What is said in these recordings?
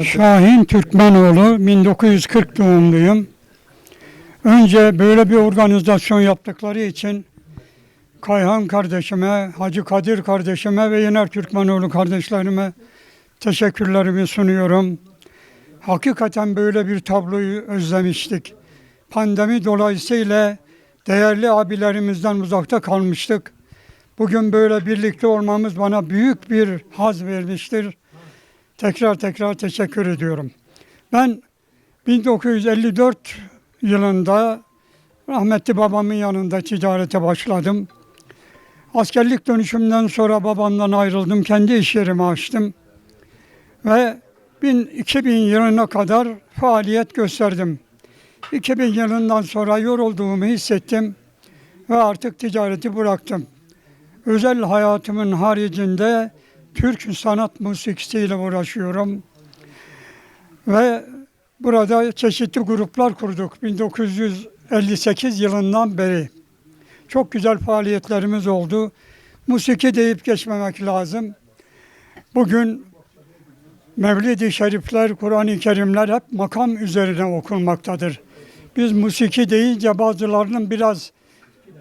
Şahin Türkmenoğlu, 1940 doğumluyum. Önce böyle bir organizasyon yaptıkları için Kayhan kardeşime, Hacı Kadir kardeşime ve Yener Türkmenoğlu kardeşlerime teşekkürlerimi sunuyorum. Hakikaten böyle bir tabloyu özlemiştik. Pandemi dolayısıyla değerli abilerimizden uzakta kalmıştık. Bugün böyle birlikte olmamız bana büyük bir haz vermiştir. Tekrar tekrar teşekkür ediyorum. Ben 1954 yılında rahmetli babamın yanında ticarete başladım. Askerlik dönüşümden sonra babamdan ayrıldım. Kendi iş yerimi açtım. Ve 1000 2000 yılına kadar faaliyet gösterdim. 2000 yılından sonra yorulduğumu hissettim ve artık ticareti bıraktım. Özel hayatımın haricinde Türk sanat musikisiyle uğraşıyorum. Ve burada çeşitli gruplar kurduk 1958 yılından beri. Çok güzel faaliyetlerimiz oldu. Musiki deyip geçmemek lazım. Bugün Mevlid-i Şerifler, Kur'an-ı Kerimler hep makam üzerine okunmaktadır. Biz musiki deyince bazılarının biraz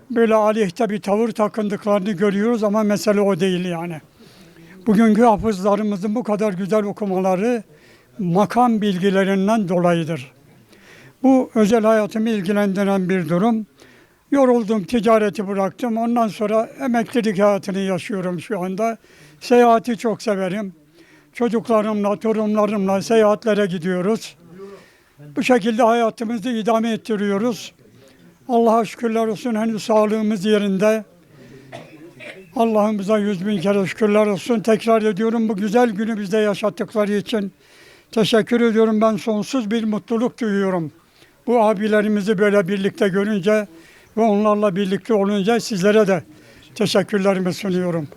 böyle aleyhte bir tavır takındıklarını görüyoruz ama mesele o değil yani. Bugünkü hafızlarımızın bu kadar güzel okumaları makam bilgilerinden dolayıdır. Bu özel hayatımı ilgilendiren bir durum. Yoruldum, ticareti bıraktım. Ondan sonra emeklilik hayatını yaşıyorum şu anda. Seyahati çok severim. Çocuklarımla, torunlarımla seyahatlere gidiyoruz. Bu şekilde hayatımızı idame ettiriyoruz. Allah'a şükürler olsun henüz sağlığımız yerinde. Allah'ımıza yüz bin kere şükürler olsun. Tekrar ediyorum bu güzel günü bizde yaşattıkları için. Teşekkür ediyorum. Ben sonsuz bir mutluluk duyuyorum. Bu abilerimizi böyle birlikte görünce ve onlarla birlikte olunca sizlere de teşekkürlerimi sunuyorum.